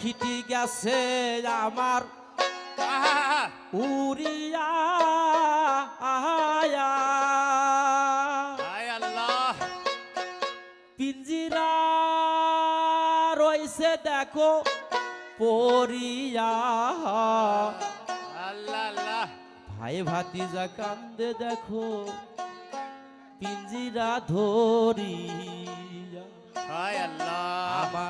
খিটি গেছে আমার। উড়িয়া আহায়া পিঞ্জিরা রয়েছে দেখো পরিয়া আল্লাহ ভাই ভাতিজা কান্দে দেখো পিঞ্জিরা ধরিয়া। আল্লাহ।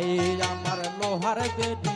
আই আমার লোহার বেটি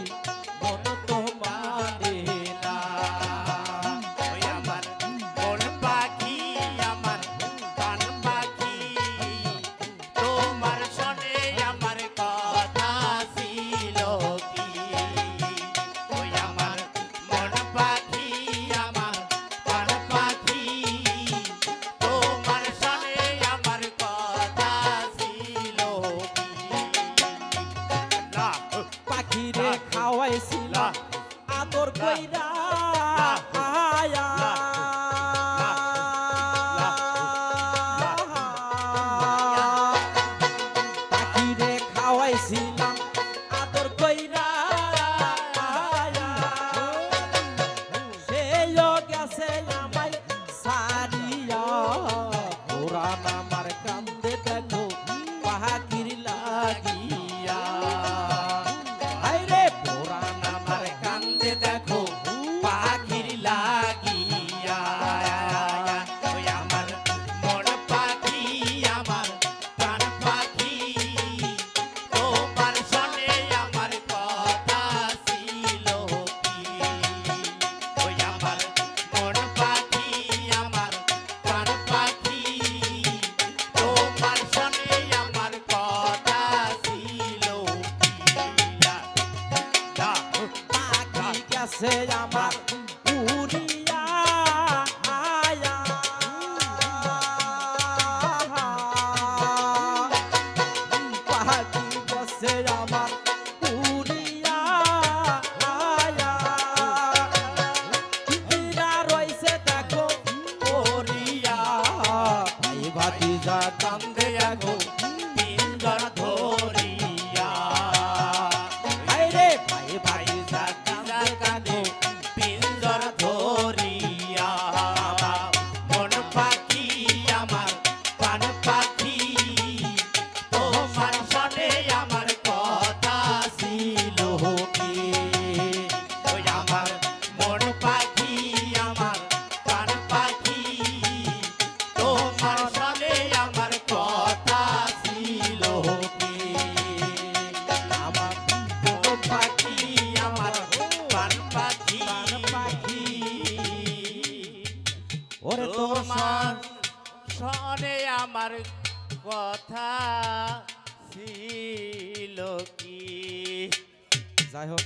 গেছে আমার উড়িয়া আয়া। পাখি গেছে আমার উড়িয়া আয়া। ইরা রয়েছে দেখো ওরিয়া ভাতি যা শোনে আমার কথা ছিল কি? যাই হোক